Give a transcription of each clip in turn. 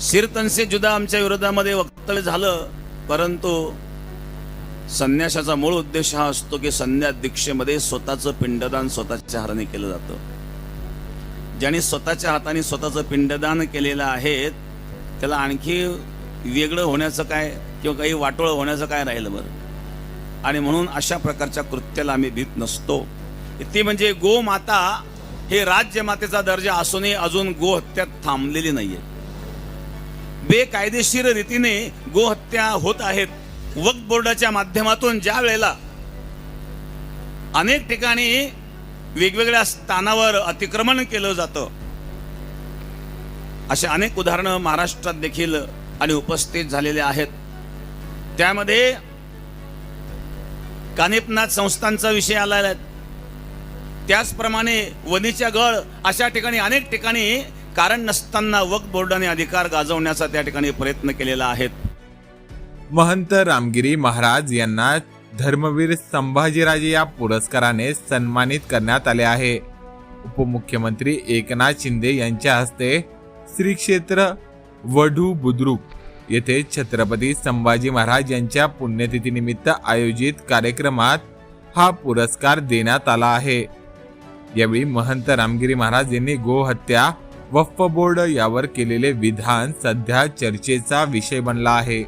सिरतनसे जुदा आमच्या विरोधामध्ये वक्तव्य झालं परंतु संन्यासाचा मूळ उद्देश हा असतो की संन्यास दीक्षेमध्ये स्वतःचं पिंडदान स्वतःच्या हाताने केलं जातं. ज्याने स्वतःच्या हाताने स्वतःचं पिंडदान केलेलं आहे त्याला आणखी वेगळं होण्याचं काय किंवा काही वाटोळं होण्याचं काय राहिलं बरं? आणि म्हणून अशा प्रकारच्या कृत्याला आम्ही भीत नसतो. ती म्हणजे गोमाता हे राज्यमातेचा दर्जा असूनही अजून गोहत्या थांबलेली नाहीये. बेकायदेशीर रीतीने गोहत्या होत आहेत. वक्फ बोर्डाच्या माध्यमातून ज्या वेळेला अनेक ठिकाणी वेगवेगळ्या स्थानावर अतिक्रमण केलं जातं असे अनेक उदाहरणं महाराष्ट्रात देखील आणि उपस्थित झालेले आहेत. त्यामध्ये कानिपनाथ संस्थांचा विषय आलेला आहे. त्याचप्रमाणे वनीच्या गळ अशा ठिकाणी अनेक ठिकाणी कारण नसताना वक्फ बोर्डाने अधिकार गाजवण्याचा त्या ठिकाणी प्रयत्न केलेला आहे महंत रामगिरी महाराज यांना धर्मवीर संभाजीराजे या पुरस्काराने सन्मानित करण्यात आले आहे. उपमुख्यमंत्री एकनाथ शिंदे यांच्या हस्ते श्री क्षेत्र वढू बुद्रुक येथे छत्रपती संभाजी महाराज यांच्या पुण्यतिथीनिमित्त आयोजित कार्यक्रमात हा पुरस्कार देण्यात आला आहे. यावेळी महंत रामगिरी महाराज यांनी गोहत्या वक्फ बोर्ड यावर केलेले विधान सध्या चर्चेचा विषय बनला आहे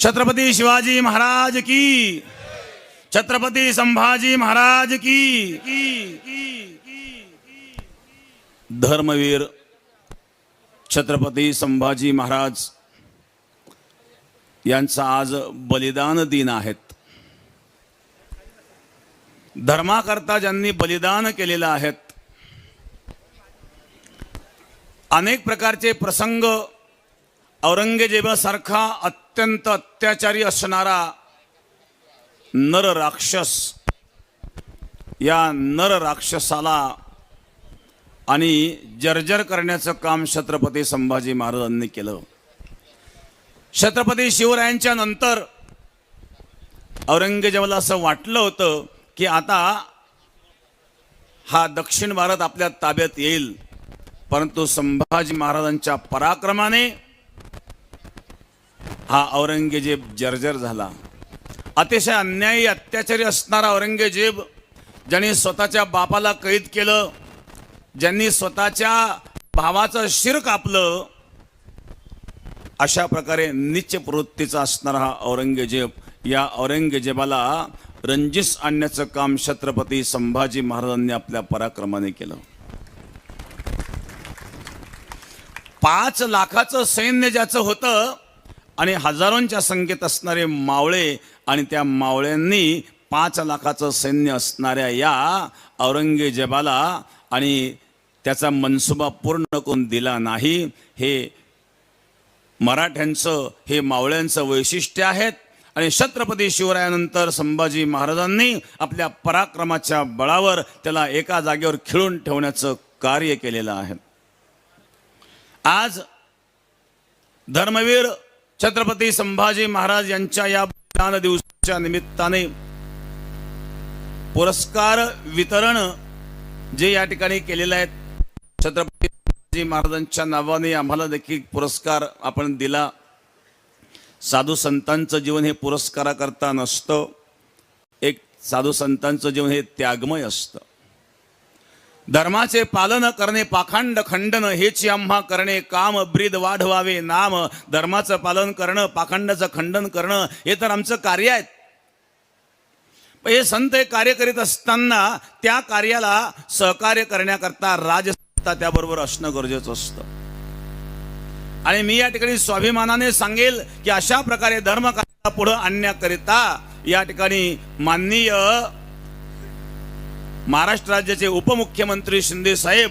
छत्रपती शिवाजी महाराज की छत्रपती संभाजी महाराज की की, की, की, की. धर्मवीर छत्रपती संभाजी महाराज यांचा आज बलिदान दिन आहेत धर्माकरता ज्यांनी बलिदान केलेलं आहेत अनेक प्रकारचे प्रसंग औरंगजेबासारखा अत्यंत अत्याचारी असणारा नर राक्षस या नर राक्षसाला आणि जर्जर करण्याचं काम छत्रपती संभाजी महाराजांनी केलं. छत्रपती शिवरायांच्या नंतर औरंगजेबाला असं वाटलं होतं की आता हा दक्षिण भारत आपल्या ताब्यात येईल. परंतु संभाजी महाराजांच्या पराक्रमाने हा औरंगजेब जर्जर झाला. अतिशय अन्यायी अत्याचारी असणारा औरंगजेब ज्यांनी स्वतःच्या बापाला कैद केलं ज्यांनी स्वतःच्या भावाचं शिर कापलं अशा प्रकारे निच प्रवृत्तीचा असणारा हा औरंगजेब या औरंगजेबाला रंजीस आणण्याचं काम छत्रपती संभाजी महाराजांनी आपल्या पराक्रमाने केलं. पाच लाखाचं सैन्य ज्याचं होतं आणि हजारोंच्या संख्येत असणारे मावळे आणि त्या मावळ्यांनी पाच लाखाचं सैन्य असणाऱ्या या औरंगजेबाला आणि त्याचा मनसुबा पूर्ण करून दिला नाही. हे मराठ्यांचं हे मावळ्यांचं वैशिष्ट्य आहेत. आणि छत्रपती शिवरायानंतर संभाजी महाराजांनी आपल्या पराक्रमाच्या बळावर त्याला एका जागेवर खिळून ठेवण्याचं कार्य केलेलं आहे. आज धर्मवीर छत्रपती संभाजी महाराज यांच्या या बलिदान दिवसाच्या निमित्ताने पुरस्कार वितरण जे या ठिकाणी केलेलं आहे छत्रपती संभाजी महाराजांच्या नावाने आम्हाला देखील पुरस्कार आपण दिला. साधू संतांचं जीवन हे पुरस्काराकरता नसतं. एक साधू संतांचं जीवन हे त्यागमय असतं. धर्माचे पालन करणे पाखंड खंडन हेच आम्हा करणे काम ब्रीद वाढवावे नाम धर्माचं पालन करणं पाखंडाचं खंडन करणं हे तर आमचं कार्य आहे हे संत हे कार्य करीत असताना त्या कार्याला सहकार्य करण्याकरता राजसत्ता त्याबरोबर असणं गरजेचं असतं. आणि मी या ठिकाणी स्वाभिमानाने सांगेल की अशा प्रकारे धर्म पुढे आणण्याकरिता या ठिकाणी माननीय महाराष्ट्र राज्याचे उपमुख्यमंत्री शिंदे साहेब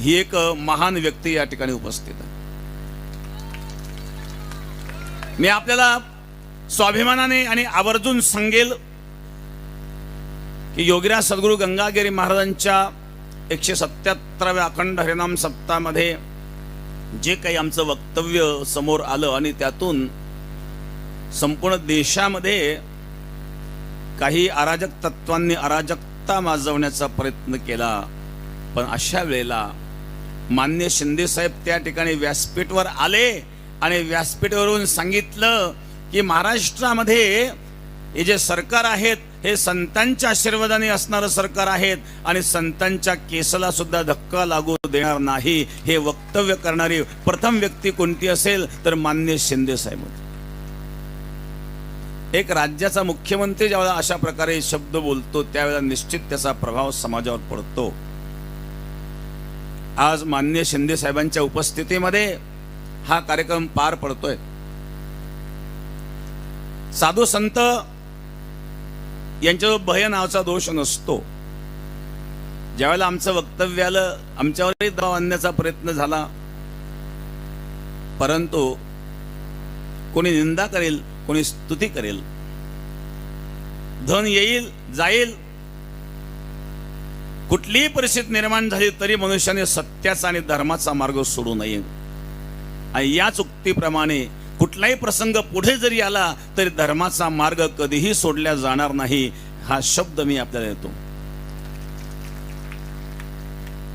ही एक महान व्यक्ती या ठिकाणी उपस्थित आहे मी आपल्याला स्वाभिमानाने आणि आवर्जून सांगेल की योगीराज सद्गुरू गंगागिरी महाराजांच्या एकशे सत्याहत्तराव्या अखंड हरिनाम सप्तामध्ये जे काही आमचं वक्तव्य समोर आलं आणि त्यातून संपूर्ण देशामध्ये काही अराजक तत्वांनी अराजकता माजवण्याचा प्रयत्न केला पण अशा वेळेला मान्य शिंदेसाहेब त्या ठिकाणी व्यासपीठवर आले आणि व्यासपीठवरून सांगितलं की महाराष्ट्रामध्ये हे जे सरकार आहेत हे संतांच्या आशीर्वादाने असणारं सरकार आहेत आणि संतांच्या केसला सुद्धा धक्का लागू देणार नाही हे वक्तव्य करणारी प्रथम व्यक्ती कोणती असेल तर मान्य शिंदेसाहेब होते. एक राज्याचा मुख्यमंत्री ज्यावेळेला अशा प्रकारे शब्द बोलतो त्यावेळेला निश्चित त्याचा प्रभाव समाजावर पडतो. आज मान्य शिंदे साहेबांच्या उपस्थितीमध्ये हा कार्यक्रम पार पडतोय. साधू संत यांच्या भय नावाचा दोष नसतो. ज्यावेळेला आमचं वक्तव्य आलं आमच्यावरही दबाव आणण्याचा प्रयत्न झाला. परंतु कोणी निंदा करेल कोणी स्तुती करेल. धन येईल जाईल. कुठलीही परिस्थिती निर्माण झाली तरी मनुष्याने सत्याचा आणि धर्माचा मार्ग सोडू नये. आणि याच उक्तीप्रमाणे कुठलाही प्रसंग पुढे जरी आला तरी धर्माचा मार्ग कधीही सोडला जाणार नाही हा शब्द मी आपल्याला देतो.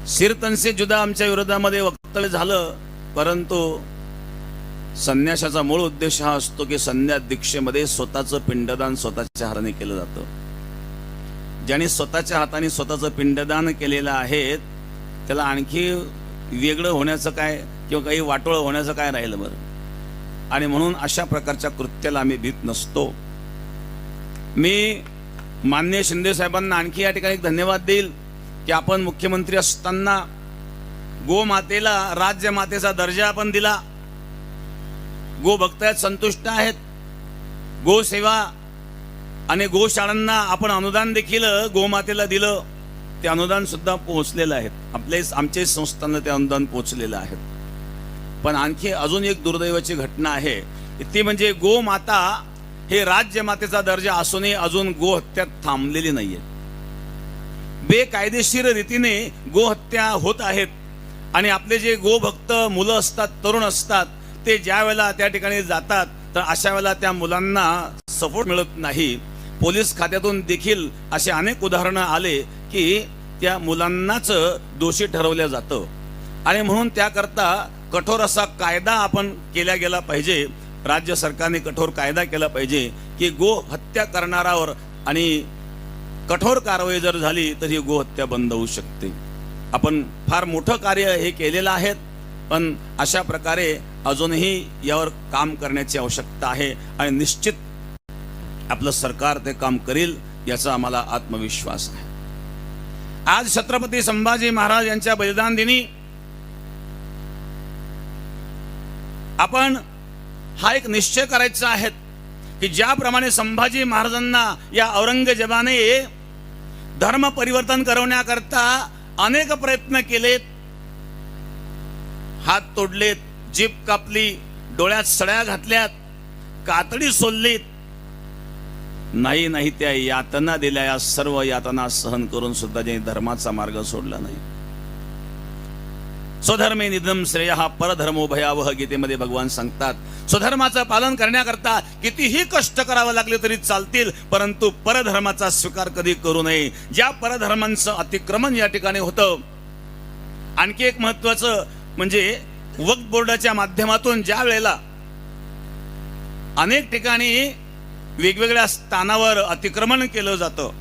शिरतनसे जुदा आमच्या विरोधामध्ये वक्तव्य झालं परंतु संन्यासाचा मूळ उद्देश हा असतो की संन्यास दीक्षेमध्ये स्वतःचं पिंडदान स्वतःच्या हाताने केलं जातं. ज्याने स्वतःच्या हाताने स्वतःचं पिंडदान केलेलं आहे त्याला आणखी वेगळं होण्याचं काय किंवा काही वाटोळं होण्याचं काय राहिलं बरं? आणि म्हणून अशा प्रकारच्या कृत्याला आम्ही भीत नसतो. मी मान्य शिंदे साहेबांना आणखी या ठिकाणी धन्यवाद देईल की आपण मुख्यमंत्री असताना गोमातेला राज्यमातेचा दर्जा आपण दिला. गोभक्त संतुष्ट आहेत. गोसेवा आणि गोशाळांना आपण अनुदान देखील गोमातेला दिलं ते अनुदान सुद्धा पोहोचलेलं आहे. आपले आमचे संस्थांना ते अनुदान पोहोचलेलं आहे. पण आणखी अजून एक दुर्दैवाची घटना आहे. ती म्हणजे गोमाता हे राज्य मातेचा दर्जा असूनही अजून गोहत्या थांबलेली नाहीये. बेकायदेशीर रीतीने गोहत्या होत आहेत. आणि आपले जे गोभक्त मुलं असतात तरुण असतात ते ज्या वेळेला त्या ठिकाणी जातात तर अशा वेळेला त्या मुलांना सपोर्ट मिळत नाही. पोलीस खात्यातून देखील असे अनेक उदाहरणं आले की त्या मुलांनाच दोषी ठरवलं जातं. आणि म्हणून त्याकरता कठोर असा कायदा आपण केला गेला पाहिजे. राज्य सरकारने कठोर कायदा केला पाहिजे की गो हत्या करणारावर आणि कठोर कारवाई जर झाली तर ही गोहत्या बंद होऊ शकते. आपण फार मोठं कार्य हे केलेलं आहे पण अशा प्रकारे अजूनही यावर काम करण्याची आवश्यकता आहे आणि निश्चित आपलं सरकार ते काम करील याचा आम्हाला आत्मविश्वास आहे. आज छत्रपती संभाजी महाराज यांच्या बलिदान दिनी आपण हा एक निश्चय करायचा आहे की ज्याप्रमाणे संभाजी महाराजांना या औरंगजेबाने धर्म परिवर्तन करवण्याकरता अनेक प्रयत्न केलेत हात तोडलेत जीप कापली डोळ्यात सळ्या घातल्यात कातडी सोललीत. नाही नाही त्या यातना दिल्या या सर्व यातना सहन करून सुद्धा ज्यांनी धर्माचा मार्ग सोडला नाही. स्वधर्मे निधम श्रेय हा परधर्मो भयावह गीतेमध्ये भगवान सांगतात स्वधर्माचं पालन करण्याकरता कितीही कष्ट करावं लागले तरी चालतील परंतु परधर्माचा स्वीकार कधी करू नये. ज्या परधर्मांचं अतिक्रमण या ठिकाणी होतं आणखी एक महत्वाचं म्हणजे वक्फ बोर्डाच्या माध्यमातून ज्या वेळेला अनेक ठिकाणी वेगवेगळ्या स्थानावर अतिक्रमण केलं जातं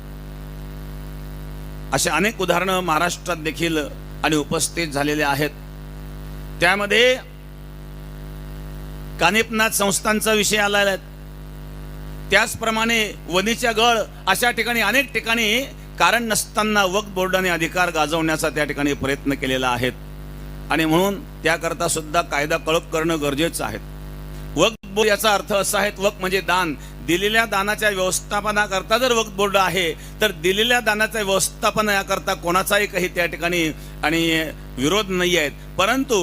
असे अनेक उदाहरणं महाराष्ट्रात देखील आणि उपस्थित झालेले आहेत. त्यामध्ये कानिपनाथ संस्थांचा विषय आलेला आहे. त्याचप्रमाणे वनीच्या गळ अशा ठिकाणी अनेक ठिकाणी कारण नसताना वक्फ बोर्डाने अधिकार गाजवण्याचा त्या ठिकाणी प्रयत्न केलेला आहे. आणि म्हणून त्याकरता सुद्धा कायदा कळप करणं गरजेचं आहे. वक्त बोर्ड याचा अर्थ असा आहे वक्त म्हणजे दान. दिलेल्या दानाच्या व्यवस्थापनाकरता जर वक्त बोर्ड आहे तर दिलेल्या दानाच्या व्यवस्थापन याकरता कोणाचाही काही त्या ठिकाणी आणि विरोध नाही आहेत. परंतु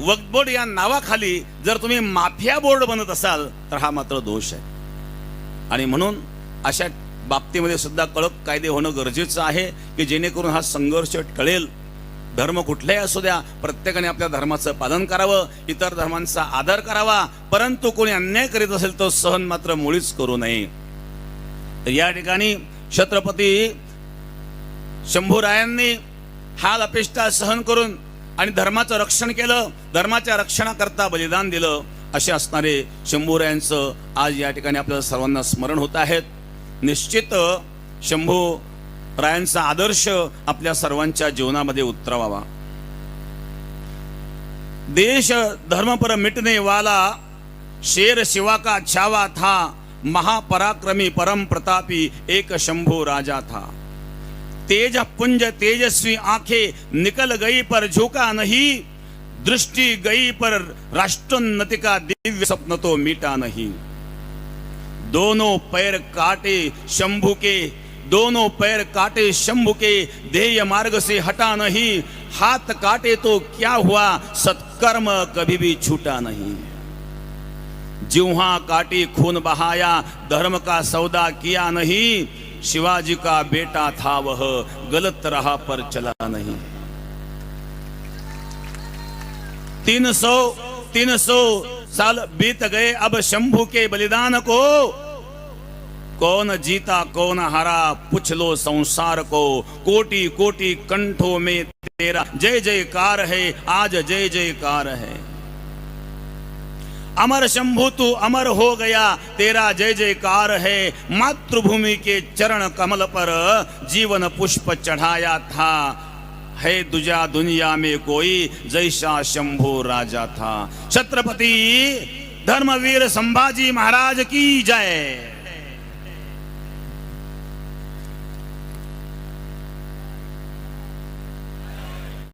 वक्त बोर्ड या नावाखाली जर तुम्ही माफिया बोर्ड बनत असाल तर हा मात्र दोष आहे. आणि म्हणून अशा बाबतीमध्ये सुद्धा कळक कायदे होणं गरजेचं आहे की जेणेकरून हा संघर्ष टळेल. धर्म कुठलाही असू द्या प्रत्येकाने आपल्या धर्माचं पालन करावं इतर धर्मांचा आदर करावा परंतु कोणी अन्याय करीत असेल तो सहन मात्र मुळीच करू नये. तर या ठिकाणी छत्रपती शंभूरायांनी हाल अपेष्टा सहन करून आणि धर्माचं रक्षण केलं धर्माच्या रक्षणाकरता बलिदान दिलं असे असणारे शंभूरायांचं आज या ठिकाणी आपल्याला सर्वांना स्मरण होत आहेत. निश्चित शंभू रायांचा आदर्श आपल्या सर्वांच्या जीवनामध्ये उतरवावा. देश धर्मपर मिटने वाला शेर शिवा का छावा था महापराक्रमी परम प्रतापी एक शंभू राजा था. तेज पुंज तेजस्वी आंखें निकल गई पर झुका नहीं दृष्टि गई पर राष्ट्रोन्नति का दिव्य स्वप्न तो मीटा नहीं. दोनों पैर काटे शंभू के दोनों पैर काटे शंभु के ध्येय मार्ग से हटा नहीं। हाथ काटे तो क्या हुआ? सत्कर्म कभी भी छूटा नहीं। जिहा काटी खून बहाया, धर्म का सौदा किया नहीं। शिवाजी का बेटा था वह, गलत राह पर चला नहीं। तीन सौ तीन सौ साल बीत गए, अब शंभू के बलिदान को कौन जीता, कौन हरा, पूछ लो संसार को। कोटि कोटि कंठों में तेरा। जय जयकार है, आज जय जयकार है। अमर शंभु, तू अमर हो गया, तेरा जय जयकार है। मातृभूमि के चरण कमल पर जीवन पुष्प चढ़ाया था। है दुजा दुनिया में कोई, जैसा शंभु राजा था। छत्रपति धर्मवीर संभाजी महाराज की जय।